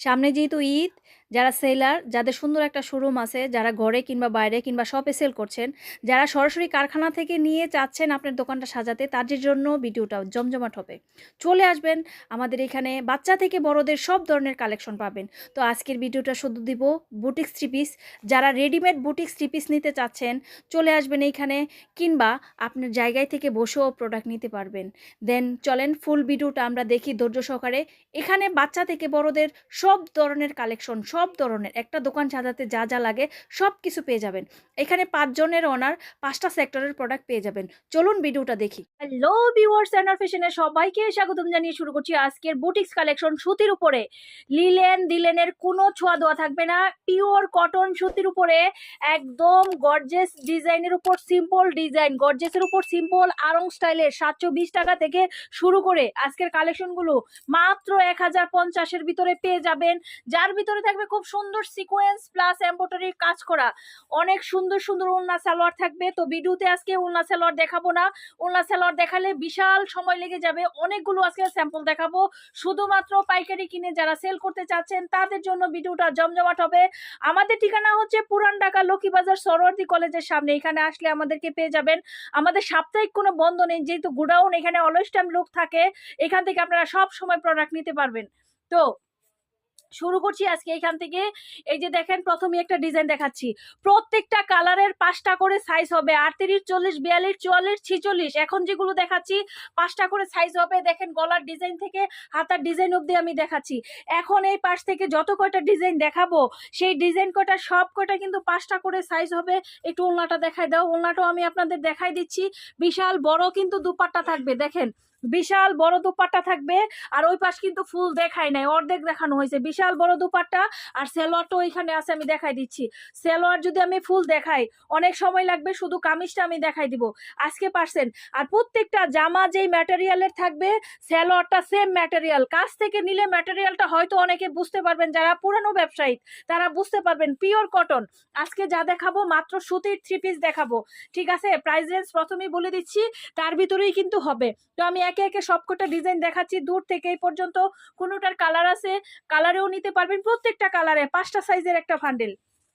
সামনে যেহেতু ঈদ যারা সেলার, যাদের সুন্দর একটা শোরুম আছে, যারা ঘরে কিংবা বাইরে কিংবা শপে সেল করছেন, যারা সরাসরি কারখানা থেকে নিয়ে চাচ্ছেন আপনার দোকানটা সাজাতে, তাদের জন্য ভিডিওটা জমজমাট হবে। চলে আসবেন, আমাদের এখানে বাচ্চা থেকে বড়দের সব ধরনের কালেকশন পাবেন। তো আজকের ভিডিওটা শুধু দিব বুটিক্স থ্রি পিস। যারা রেডিমেড বুটিক্স থ্রি পিস নিতে চাচ্ছেন, চলে আসবেন এইখানে কিংবা আপনার জায়গায় থেকে বসেও প্রোডাক্ট নিতে পারবেন। দেন চলেন ফুল ভিডিওটা আমরা দেখি ধৈর্য সহকারে। এখানে বাচ্চা থেকে বড়দের সব ধরনের কালেকশন সব ধরনের, একটা দোকান সাজাতে যা যা লাগে সব কিছু পেয়ে যাবেন। এখানে পাঁচজনের ওনার পাঁচটা সেক্টরের প্রোডাক্ট পেয়ে যাবেন। চলুন ভিডিওটা দেখি। হ্যালো ভিউয়ার্স অ্যান্ড ফ্যাশনের সবাইকে স্বাগতম জানিয়ে শুরু করছি আজকের বুটিক্স কালেকশন সুতির উপরে। লিলেন দিলেনের কোনো ছোঁয়া দেওয়া থাকবে না। পিওর কটন সুতির উপরে একদম গর্জেস ডিজাইনের উপর সিম্পল ডিজাইন গর্জেসের উপর সিম্পল আরং স্টাইলের সাতশো বিশ টাকা থেকে শুরু করে আজকের কালেকশনগুলো মাত্র এক হাজার পঞ্চাশের ভিতরে পেয়ে যাবেন। যার ভিতরে থাকবে খুব সুন্দর সিকোয়েন্স প্লাস এম্ব্রয়ডারির কাজ করা। অনেক সুন্দর সুন্দর উলনা সালোয়ার থাকবে। তো ভিডিওতে আজকে উলনা সালোয়ার দেখাবো না। উলনা সালোয়ার দেখালে বিশাল সময় লেগে যাবে। অনেকগুলো আজকে স্যাম্পল দেখাবো। শুধুমাত্র পাইকারি কিনে যারা সেল করতে চাচ্ছেন, তাদের জন্য ভিডিওটা জমজমাট হবে। আমাদের ঠিকানা হচ্ছে পুরান ঢাকা লক্ষ্মীবাজার সরোয়ার্দি কলেজের সামনে। এখানে আসলে আমাদেরকে পেয়ে যাবেন। আমাদের সাপ্তাহিক কোনো বন্ধ নেই, যেহেতু গুডাউন, এখানে অলওয়েজ টাইম লোক থাকে। এখান থেকে আপনারা সব সময় প্রোডাক্ট নিতে পারবেন। তো শুরু করছি আজকে এখান থেকে। এই যে দেখেন প্রথমে একটা ডিজাইন দেখাচ্ছি। প্রত্যেকটা কালারের পাঁচটা করে সাইজ হবে। আটত্রিশ, চল্লিশ, বিয়াল্লিশ, চুয়াল্লিশ, ছিচল্লিশ। এখন যেগুলো দেখাচ্ছি, পাঁচটা করে সাইজ হবে। দেখেন, গলার ডিজাইন থেকে হাতার ডিজাইন অবধি আমি দেখাচ্ছি। এখন এই পাশ থেকে যত কয়টা ডিজাইন দেখাবো, সেই ডিজাইন কয়টা, সব কয়টা কিন্তু পাঁচটা করে সাইজ হবে। একটু ওলনাটা দেখাই দাও। ওলনাটাও আমি আপনাদের দেখাই দিচ্ছি। বিশাল বড় কিন্তু দুপাট্টা থাকবে। দেখেন বিশাল বড় দুপাট্টা থাকবে, আর ওই পাশ কিন্তু ফুল দেখাই নাই, অর্ধেক দেখানো হয়েছে। বিশাল বড় দুপাট্টা, আর সেলোয়ারটাও এখানে আছে, আমি দেখাই দিচ্ছি। সেলোয়ার যদি আমি ফুল দেখাই, অনেক সময় লাগবে শুধু কামিজটা আমি দেখাই দিব। আজকে পারছেন? আর প্রত্যেকটা জামা যেই ম্যাটেরিয়ালের থাকবে, সেলোয়ারটা সেম ম্যাটেরিয়াল কাছ থেকে নিলে ম্যাটেরিয়ালটা হয়তো অনেকে বুঝতে পারবেন, যারা পুরানো ব্যবসায়ী, তারা বুঝতে পারবেন পিওর কটন আজকে যা দেখাবো, মাত্র সুতির থ্রি পিস দেখাবো। ঠিক আছে? প্রাইস রেঞ্জ প্রথমেই বলে দিচ্ছি, তার ভিতরেই কিন্তু হবে। তো আমি একে একে একে সবকটা ডিজাইন দেখাচ্ছি। দূর থেকে এই পর্যন্ত কোনোটার কালার আছে কালারেও নিতে পারবেন প্রত্যেকটা কালারে পাঁচটা সাইজের একটা ফান্ডেল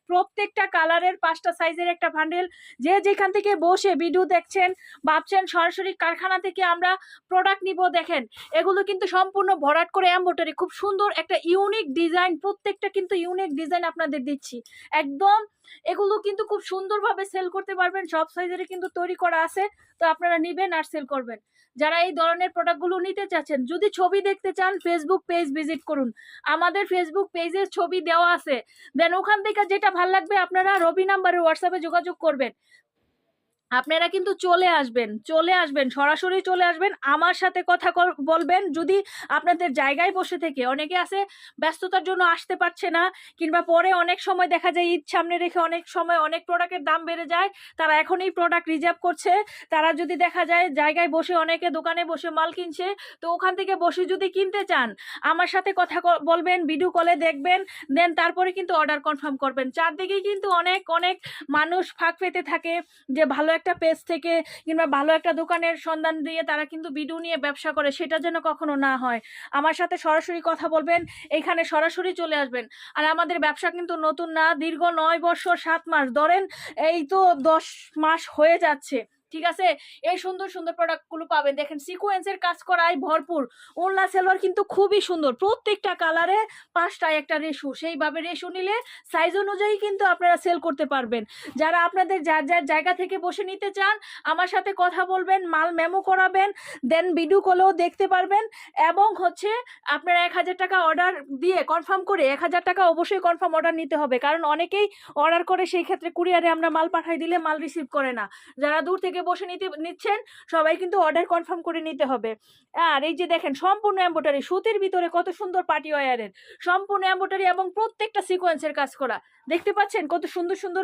প্রত্যেকটা কালারের পাঁচটা সাইজের একটা ফান্ডেল যে যেখান থেকে বসে ভিডিও দেখছেন, ভাবছেন সরাসরি কারখানা থেকে আমরা প্রোডাক্ট নিব, দেখেন, এগুলো কিন্তু সম্পূর্ণ ভরাট করে এম্বোটারি খুব সুন্দর একটা ইউনিক ডিজাইন প্রত্যেকটা কিন্তু ইউনিক ডিজাইন আপনাদের দিচ্ছি। একদম এগুলো কিন্তু খুব সুন্দরভাবে সেল করতে পারবেন। সব সাইজের কিন্তু তৈরি করা আছে, তো আপনারা নেবেন আর সেল করবেন। যারা এই ধরনের প্রোডাক্টগুলো নিতে চাচ্ছেন, যদি ছবি দেখতে চান ফেসবুক পেজ ভিজিট করুন। আমাদের ফেসবুক পেজের ছবি দেওয়া আছে। দেন ওখান থেকে যেটা ভালো লাগবে, আপনারা রবি নাম্বারে হোয়াটসঅ্যাপে যোগাযোগ করবেন। আপনারা কিন্তু চলে আসবেন চলে আসবেন, সরাসরি চলে আসবেন, আমার সাথে কথা বলবেন। যদি আপনাদের জায়গায় বসে থেকে অনেকে আছে ব্যস্ততার জন্য আসতে পারছে না, কিংবা পরে অনেক সময় দেখা যায় ঈদ সামনে রেখে অনেক সময় অনেক প্রোডাক্টের দাম বেড়ে যায়, তারা এখনই প্রোডাক্ট রিজার্ভ করছে। তারা যদি দেখা যায় জায়গায় বসে অনেকে দোকানে বসে মাল কিনছে, তো ওখান থেকে বসে যদি কিনতে চান, আমার সাথে কথা বলবেন ভিডিও কলে দেখবেন, দেন তারপরে কিন্তু অর্ডার কনফার্ম করবেন। চারদিকেই কিন্তু অনেক অনেক মানুষ ফাঁক পেতে থাকে যে ভালো একটা পেজ থেকে কিংবা ভালো একটা দোকানের সন্ধান দিয়ে তারা কিন্তু ভিডিও নিয়ে ব্যবসা করে, সেটা যেন কখনো না হয়। আমার সাথে সরাসরি কথা বলবেন, এখানে সরাসরি চলে আসবেন। আর আমাদের ব্যবসা কিন্তু নতুন না, দীর্ঘ নয় বছর, সাত মাস। ধরেন এই তো দশ মাস হয়ে যাচ্ছে। ঠিক আছে? এই সুন্দর সুন্দর প্রোডাক্টগুলো পাবেন। দেখেন সিকোয়েন্সের কাজ করায় ভরপুর। ওনলা সেলোয়ার কিন্তু খুবই সুন্দর। প্রত্যেকটা কালারে পাঁচটায় একটা রেশু সেইভাবে রেশু নিলে সাইজ অনুযায়ী কিন্তু আপনারা সেল করতে পারবেন। যারা আপনাদের যার যার জায়গা থেকে বসে নিতে চান, আমার সাথে কথা বলবেন, মাল মেমো করাবেন দেন ভিডিও কলেও দেখতে পারবেন। এবং হচ্ছে আপনারা এক হাজার টাকা অর্ডার দিয়ে কনফার্ম করে এক হাজার টাকা অবশ্যই কনফার্ম অর্ডার নিতে হবে। কারণ অনেকেই অর্ডার করে, সেই ক্ষেত্রে কুরিয়ারে আমরা মাল পাঠাই দিলে মাল রিসিভ করে না। যারা দূর থেকে বসে নিতে, নিচ্ছেন, সবাই কিন্তু অর্ডার কনফার্ম করে নিতে হবে। আর এই যে দেখেন, সম্পূর্ণ এম্বোটারি সুতির ভিতরে কত সুন্দর পার্টি ওয়ারের সম্পূর্ণ এম্বোটারি এবং প্রত্যেকটা সিকোয়েন্সের কাজ করা। দেখতে পাচ্ছেন কত সুন্দর সুন্দর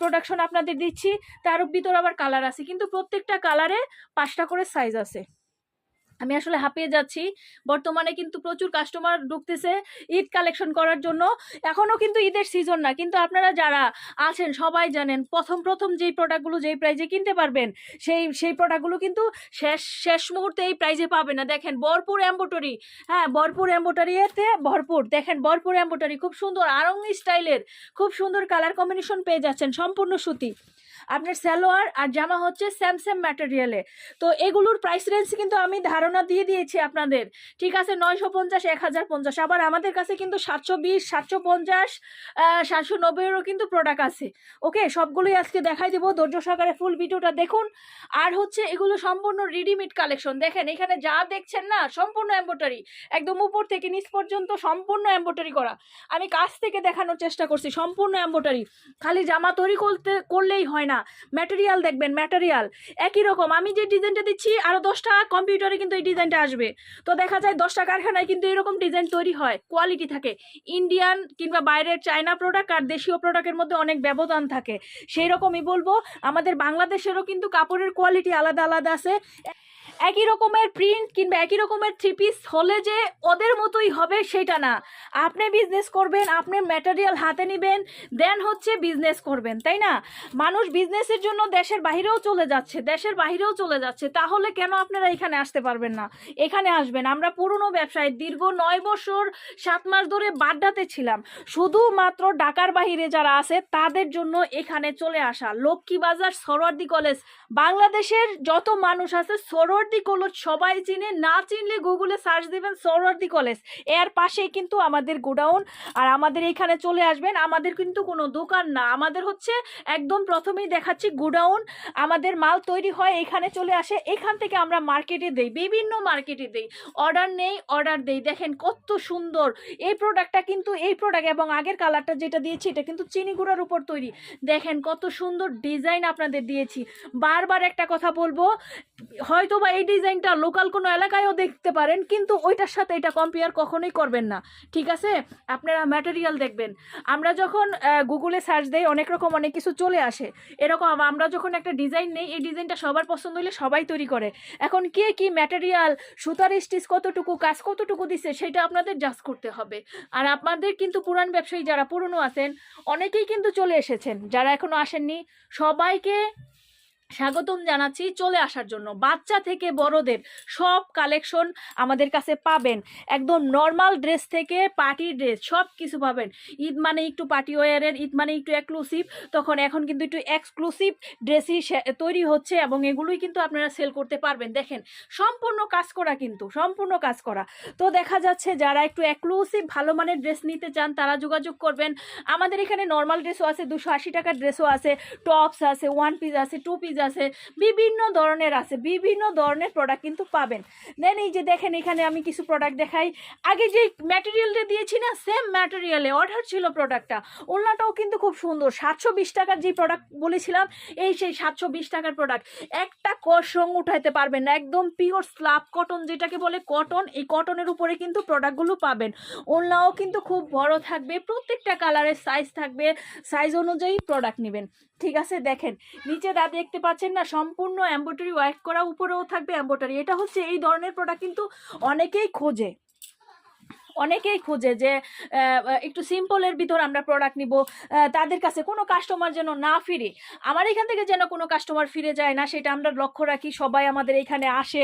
প্রোডাকশন আপনাদের দিচ্ছি। তার ভিতরে আবার কালার আছে, কিন্তু প্রত্যেকটা কালারে পাঁচটা করে সাইজ আছে। আমি আসলে হাঁপিয়ে যাচ্ছি। বর্তমানে কিন্তু প্রচুর কাস্টমার ঢুকতেছে ঈদ কালেকশন করার জন্য। এখনও কিন্তু ঈদের সিজন না, কিন্তু আপনারা যারা আছেন সবাই জানেন, প্রথম প্রথম যেই প্রোডাক্টগুলো যেই প্রাইজে কিনতে পারবেন, সেই সেই প্রোডাক্টগুলো কিন্তু শেষ শেষ মুহূর্তে এই প্রাইজে পাবে না। দেখেন ভরপুর এম্বোটারি হ্যাঁ ভরপুর এম্বোটারিতে ভরপুর। দেখেন ভরপুর এম্বোটারি খুব সুন্দর আরং স্টাইলের খুব সুন্দর কালার কম্বিনেশন পেয়ে যাচ্ছেন, সম্পূর্ণ সুতি। আপনার সালোয়ার আর জামা হচ্ছে স্যাম স্যাম ম্যাটেরিয়ালে তো এগুলোর প্রাইস রেঞ্জ কিন্তু আমি ধারণা দিয়ে দিয়েছি আপনাদের। ঠিক আছে, নয়শো পঞ্চাশ, এক হাজার পঞ্চাশ। আবার আমাদের কাছে কিন্তু সাতশো বিশ, সাতশো পঞ্চাশ সাতশো নব্বইয়েরও কিন্তু প্রোডাক্ট আছে। ওকে সবগুলোই আজকে দেখাই দেবো। ধৈর্য সহকারে ফুল ভিডিওটা দেখুন। আর হচ্ছে এগুলো সম্পূর্ণ রেডিমেড কালেকশন দেখেন, এখানে যা দেখছেন না, সম্পূর্ণ এম্বোটারি একদম উপর থেকে নিচ পর্যন্ত সম্পূর্ণ এম্বোটারি করা। আমি কাছ থেকে দেখানোর চেষ্টা করছি, সম্পূর্ণ এম্বোটারি খালি জামা তৈরি করতে, করলেই হয় না। ম্যাটেরিয়াল দেখবেন ম্যাটেরিয়াল একই রকম, আমি যে ডিজাইনটা দিচ্ছি আরও দশটা কম্পিউটারে কিন্তু এই ডিজাইনটা আসবে। তো দেখা যায় দশটা কারখানায় কিন্তু এরকম ডিজাইন তৈরি হয় কোয়ালিটি থাকে। ইন্ডিয়ান কিংবা বাইরের চায়না প্রোডাক্ট আর দেশীয় প্রোডাক্টের মধ্যে অনেক ব্যবধান থাকে। সেই রকমই বলব, আমাদের বাংলাদেশেরও কিন্তু কাপড়ের কোয়ালিটি আলাদা আলাদা আছে। একই রকমের প্রিন্ট কিংবা একই রকমের থ্রি পিস হলে যে ওদের মতোই হবে, সেটা না। আপনি বিজনেস করবেন, আপনি ম্যাটেরিয়াল হাতে নেবেন দেন হচ্ছে বিজনেস করবেন, তাই না? মানুষ বিজনেসের জন্য দেশের বাইরেও চলে যাচ্ছে, দেশের বাইরেও চলে যাচ্ছে, তাহলে কেন আপনারা এখানে আসতে পারবেন না? এখানে আসবেন। আমরা পুরনো ব্যবসায় দীর্ঘ নয় বছর, সাত মাস ধরে বাড্ডাতে ছিলাম। শুধুমাত্র ঢাকার বাহিরে যারা আছে, তাদের জন্য এখানে চলে আসা। লক্ষ্মী বাজার সরোয়ার্দি কলেজ বাংলাদেশের যত মানুষ আছে সরোয়ার্দি কলেজ সবাই চিনে, না চিনলে গুগলে সার্চ দিবেন সরোয়ার্দি কলেজের পাশেই কিন্তু আমাদের গোডাউন, আর আমাদের এখানে চলে আসবেন। আমাদের কিন্তু কোনো দোকান না। আমাদের হচ্ছে একদম প্রথমেই দেখাচ্ছি গোডাউন। আমাদের মাল তৈরি হয়, এখানে চলে আসে। এখান থেকে আমরা মার্কেটে দেই, বিভিন্ন মার্কেটে দেই। অর্ডার নেই অর্ডার দেই। দেখেন কত সুন্দর। এই প্রোডাক্টটা কিন্তু, এই প্রোডাক্ট এবং আগের কালারটা যেটা দিয়েছি, এটা কিন্তু চিনি গুঁড়ার উপর তৈরি। দেখেন কত সুন্দর ডিজাইন আপনাদের দিয়েছি। বারবার একটা কথা বলব হয়তো বা এই ডিজাইনটা লোকাল কোনো এলাকায়ও দেখতে পারেন, কিন্তু ওইটার সাথে এটা কম্পেয়ার কখনোই করবেন না। ঠিক আছে? আপনারা ম্যাটেরিয়াল দেখবেন। আমরা যখন গুগলে সার্চ দেই, অনেক রকম অনেক কিছু চলে আসে। এরকম আমরা যখন একটা ডিজাইন নেই, এই ডিজাইনটা সবার পছন্দ হলে সবাই তৈরি করে। এখন কে কি ম্যাটেরিয়াল সুতার স্টিচ কতটুকু, কাজ কতটুকু দিছে, সেটা আপনাদের জাজ করতে হবে। আর আপনাদের কিন্তু পুরান ব্যবসায়ী যারা পুরনো আছেন, অনেকেই কিন্তু চলে এসেছেন, যারা এখনও আসেননি, সবাইকে স্বাগতম জানাচ্ছি চলে আসার জন্য। বাচ্চা থেকে বড়দের সব কালেকশন আমাদের কাছে পাবেন। একদম নর্মাল ড্রেস থেকে পার্টি ড্রেস সব কিছু পাবেন। ঈদ মানে একটু পার্টি ওয়ারের ঈদ মানে একটু এক্সক্লুসিভ তখন এখন কিন্তু একটু এক্সক্লুসিভ ড্রেসই তৈরি হচ্ছে এবং এগুলোই কিন্তু আপনারা সেল করতে পারবেন। দেখেন, সম্পূর্ণ কাজ করা কিন্তু, সম্পূর্ণ কাজ করা। তো দেখা যাচ্ছে যারা একটু এক্সক্লুসিভ ভালো মানের ড্রেস নিতে চান, তারা যোগাযোগ করবেন। আমাদের এখানে নর্মাল ড্রেসও আছে, দুশো আশি টাকার ড্রেসও আছে টপস আছে ওয়ান পিস আছে টু পিস আছে, বিভিন্ন ধরনের আছে, বিভিন্ন ধরনের প্রোডাক্ট কিন্তু পাবেন। দেন এই যে দেখেন, এখানে আমি কিছু প্রোডাক্ট দেখাই। আগে যে ম্যাটেরিয়ালটা দিয়েছি না সেম ম্যাটেরিয়ালে অর্ডার ছিল প্রোডাক্টটা ওলনাটাও কিন্তু খুব সুন্দর। সাতশো বিশ টাকার যে প্রোডাক্ট বলেছিলাম, এই সেই সাতশো বিশ টাকার প্রোডাক্ট একটা কসং উঠাইতে পারবেন না, একদম পিওর স্লাব কটন যেটাকে বলে কটন এই কটনের উপরে কিন্তু প্রোডাক্টগুলো পাবেন। ওলনাও কিন্তু খুব বড় থাকবে, প্রত্যেকটা কালারের সাইজ থাকবে সাইজ অনুযায়ী প্রোডাক্ট নেবেন। ঠিক আছে, দেখেন, নিচে দা দেখতে পাচ্ছেন না, সম্পূর্ণ এম্বোটারি ওয়ার্ক করা উপরেও থাকবে এম্বোটারি এটা হচ্ছে এই ধরনের প্রোডাক্ট কিন্তু অনেকেই খোঁজে। অনেকেই খুঁজে যে একটু সিম্পলের ভিতর আমরা প্রোডাক্ট নিব তাদের কাছে কোনো কাস্টমার যেন না ফিরে। আমার এখান থেকে যেন কোনো কাস্টমার ফিরে যায় না, সেটা আমরা লক্ষ্য রাখি। সবাই আমাদের এখানে আসে।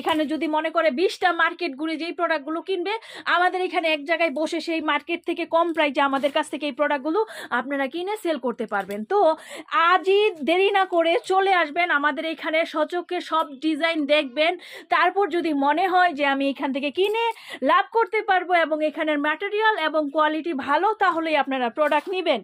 এখানে যদি মনে করে বিশটা মার্কেট ঘুরে যেই প্রোডাক্টগুলো কিনবে, আমাদের এখানে এক জায়গায় বসে সেই মার্কেট থেকে কম প্রাইজে আমাদের কাছ থেকে এই প্রোডাক্টগুলো আপনারা কিনে সেল করতে পারবেন। তো আজই দেরি না করে চলে আসবেন আমাদের এখানে, সচক্ষে সব ডিজাইন দেখবেন। তারপর যদি মনে হয় যে আমি এখান থেকে কিনে লাভ করতে পারব এবং এখানের ম্যাটেরিয়াল এবং কোয়ালিটি ভালো, তাহলেই আপনারা প্রোডাক্ট নেবেন।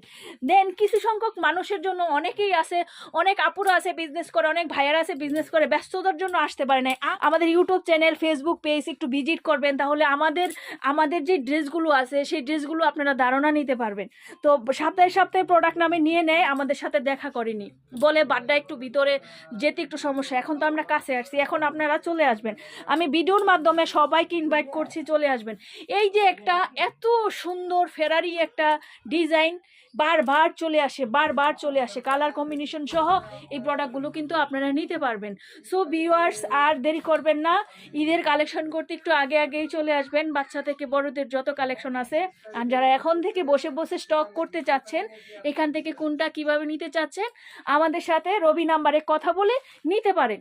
দেন কিছু সংখ্যক মানুষের জন্য অনেকেই আছে, অনেক আপুরা আছে বিজনেস করে, অনেক ভাইয়ারা আছে বিজনেস করে, ব্যস্ততার জন্য আসতে পারে না আমাদের ইউটিউব চ্যানেল ফেসবুক পেজ একটু ভিজিট করবেন, তাহলে আমাদের আমাদের যে ড্রেসগুলো আছে, সেই ড্রেসগুলো আপনারা ধারণা নিতে পারবেন। তো সপ্তাহে সপ্তাহে প্রোডাক্ট নামে নিয়ে নেয়, আমাদের সাথে দেখা করেনি। বলে বাড্ডা একটু ভিতরে, যেতে একটু সমস্যা, এখন তো আমরা কাছে আসছি, এখন আপনারা চলে আসবেন। আমি ভিডিওর মাধ্যমে সবাইকে ইনভাইট করছি, চলে আসবেন। এই যে একটা এত সুন্দর ফেরারি একটা ডিজাইন বারবার চলে আসে, বারবার চলে আসে। কালার কম্বিনেশন সহ এই প্রোডাক্টগুলো কিন্তু আপনারা নিতে পারবেন। সো ভিউয়ার্স আর দেরি করবেন না। ঈদের কালেকশন করতে একটু আগে আগেই চলে আসবেন। বাচ্চা থেকে বড়দের যত কালেকশন আছে। আর যারা এখন থেকে বসে বসে স্টক করতে চাচ্ছেন, এখান থেকে কোনটা কীভাবে নিতে চাচ্ছেন, আমাদের সাথে রবি নাম্বারে কথা বলে নিতে পারেন।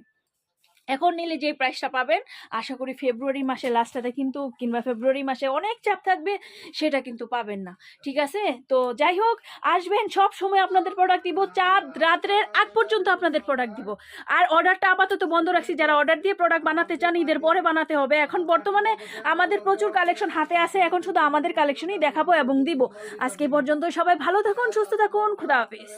এখন নিলে যে প্রাইসটা পাবেন, আশা করি ফেব্রুয়ারি মাসে লাস্টটাতে কিন্তু, কিংবা ফেব্রুয়ারি মাসে অনেক চাপ থাকবে, সেটা কিন্তু পাবেন না। ঠিক আছে? তো যাই হোক, আসবেন, সব সময় আপনাদের প্রোডাক্ট দিব, চাঁদ রাত্রের আগ পর্যন্ত আপনাদের প্রোডাক্ট দিব। আর অর্ডারটা আপাতত বন্ধ রাখছি, যারা অর্ডার দিয়ে প্রোডাক্ট বানাতে চান, ঈদের পরে বানাতে হবে। এখন বর্তমানে আমাদের প্রচুর কালেকশন হাতে আছে, এখন শুধু আমাদের কালেকশনই দেখাবো এবং দিব। আজকে পর্যন্ত সবাই ভালো থাকুন, সুস্থ থাকুন, খুদা হাফিজ।